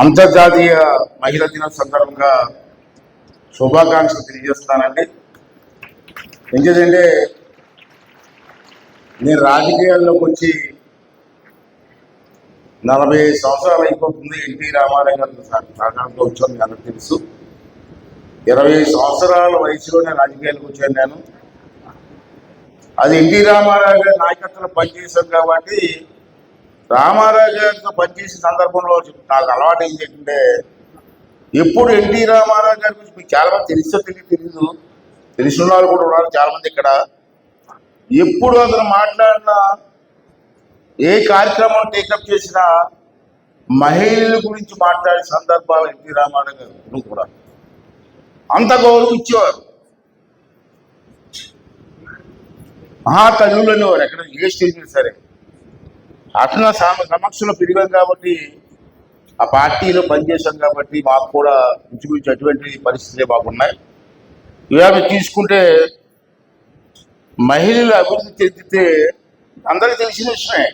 అంతర్జాతీయ మహిళా దినం సందర్భంగా శుభాకాంక్షలు తెలియజేస్తానండి ఎందుకంటే నేను రాజకీయాల్లోకి వచ్చి నలభై సంవత్సరాలు అయిపోతుంది ఎన్టీ రామారావు గారు సాధారణంగా వచ్చాను మీ తెలుసు. ఇరవై సంవత్సరాల వయసులోనే రాజకీయాలకు వచ్చాను నేను. అది ఎన్టీ రామారావు గారి నాయకత్వంలో పనిచేశాను కాబట్టి రామారావు గారితో పనిచేసిన సందర్భంలో నాకు అలవాటు ఏం ఏంటంటే ఎప్పుడు ఎన్టీ రామారావు గారి గురించి మీకు చాలా మంది తెలుసో తెలియదు తెలీదు. తెలిసిన వాళ్ళు కూడా ఉన్నారు చాలా మంది ఇక్కడ. ఎప్పుడు అతను మాట్లాడినా ఏ కార్యక్రమం టేకప్ చేసినా మహిళల గురించి మాట్లాడే సందర్భాలు ఎన్టీ రామారావు గారు కూడా. అంత గౌరవం ఇచ్చేవారు మహాతల్లులు అనేవారు ఎక్కడ ఏ స్టేజ్ సరే. అట్లా సమ సమక్షంలో పెరిగాం కాబట్టి ఆ పార్టీలో పనిచేశాం కాబట్టి మాకు కూడా ఇంచుమించు అటువంటి పరిస్థితులే మాకున్నాయి. ఇవాళ తీసుకుంటే మహిళలు అభివృద్ధి చెందితే అందరికీ తెలిసిన విషయమే.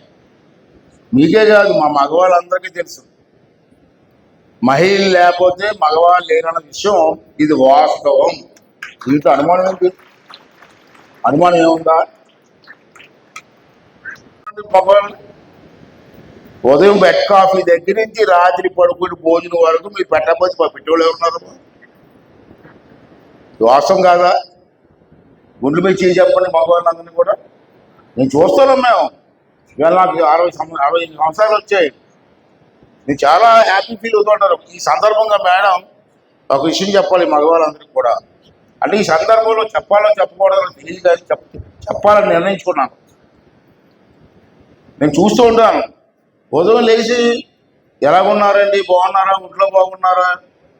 మీకే కాదు మా మగవాళ్ళందరికీ తెలుసు. మహిళలు లేకపోతే మగవాళ్ళు లేరన్న విషయం ఇది వాస్తవం. దీంట్లో అనుమానం ఏంటి? అనుమానం ఏముందా? మగవాళ్ళు ఉదయం బెడ్ కాఫీ దగ్గర నుంచి రాత్రి పడుకుని భోజనం వరకు మీరు పెట్టకపోతే మా పెట్టేవాళ్ళు ఉన్నారు దోషం కాదా? గుండె మీద చేయి చెప్పండి మగవాళ్ళందరినీ కూడా. నేను చూస్తున్నాం మేము. ఇవాళ నాకు అరవై అరవై ఎనిమిది సంవత్సరాలు వచ్చాయి. నేను చాలా హ్యాపీ ఫీల్ అవుతుంటారు ఈ సందర్భంగా మేడం ఒక విషయం చెప్పాలి మగవాళ్ళందరికీ కూడా. అంటే ఈ సందర్భంలో చెప్పాలో చెప్పకూడదో తెలియదు కానీ చెప్పాలని నిర్ణయించుకున్నాను. నేను చూస్తూ ఉంటాను. ఉదయం లేచి ఎలాగున్నారండి? బాగున్నారా? ఇంట్లో బాగున్నారా?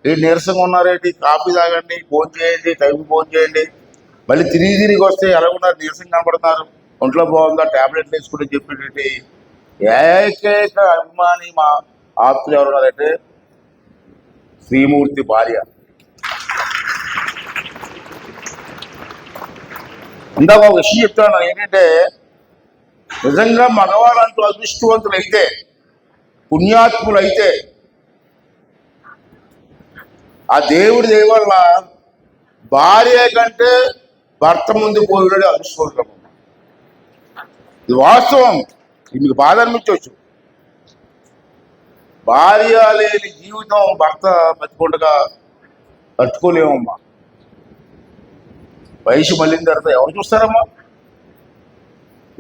ఏంటి నీరసంగా ఉన్నారేంటి కాఫీ తాగండి ఫోన్ చేయండి టైంకి ఫోన్ చేయండి. మళ్ళీ తిరిగి తిరిగి వస్తే ఎలాగున్నారు? నీరసంగా కనబడుతున్నారు. ఒంట్లో బాగుందా? టాబ్లెట్లు వేసుకుంటే చెప్పేటండి ఏకైక అభిమాని మా ఆప్తులు ఎవరున్నారంటే శ్రీమూర్తి భార్య. ఇందాక ఒక విషయం చెప్తాను ఏంటంటే నిజంగా మగవారంటూ అదృష్టవంతులైతే పుణ్యాత్ములైతే పుణ్యాత్ములు అయితే ఆ దేవుడి దయ వల్ల భార్య కంటే భర్త ముందు పోయినాడు అదృష్టవంతులు. ఇది వాస్తవం. ఇది మీకు బాధ అనిపించవచ్చు. భార్య లేని జీవితం భర్త బతికొండగా తట్టుకోలేమమ్మా. వయసు మళ్ళిన తర్వాత ఎవరు చూస్తారమ్మా?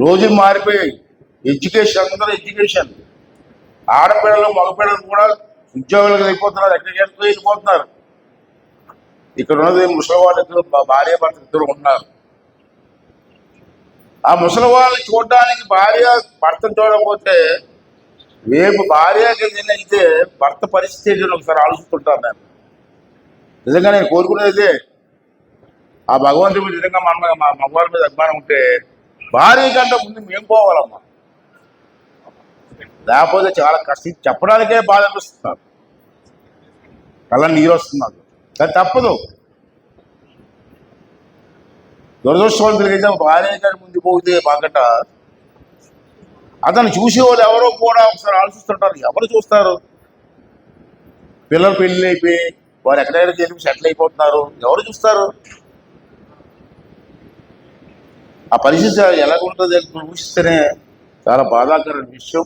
రోజులు మారిపోయాయి. ఎడ్యుకేషన్ అందరూ ఎడ్యుకేషన్ ఆడపిల్లలు మగపిల్లలు కూడా ఉద్యోగులకు వెళ్ళిపోతున్నారు ఎక్కడికి వెళ్ళిపోతున్నారు. ఇక్కడ ఉన్నది ముసలివాళ్ళు ఇద్దరు భార్య భర్త ఇద్దరు ఉన్నారు. ఆ ముసలి వాళ్ళని చూడడానికి భార్య భర్తను చూడకపోతే రేపు భార్యకి ఏదైనా అయితే భర్త పరిస్థితి ఒకసారి ఆలోచిస్తుంటాను నేను నిజంగా నేను కోరుకునేది ఆ భగవంతుడి మీద నిజంగా మన మగవారి మీద అభిమానం ఉంటే భార్య కంటే ముందు మేము పోవాలమ్మా. లేకపోతే చాలా కష్టం చెప్పడానికే బాధ అనిపిస్తున్నారు కళ్ళ నీరు వస్తున్నారు కానీ తప్పదు. దురదృష్టవంతులు అయితే భార్య గారి ముందు పోతే బాగట. అతను చూసేవాళ్ళు ఎవరో కూడా ఒకసారి ఆలోచిస్తుంటారు. ఎవరు చూస్తారు? పిల్లలు పెళ్ళి అయిపోయి వారు ఎక్కడైనా తెలిపి సెటిల్ అయిపోతున్నారు. ఎవరు చూస్తారు? ఆ పరిస్థితి ఎలా ఉంటుందో ఊహిస్తేనే చాలా బాధాకరమైన విషయం.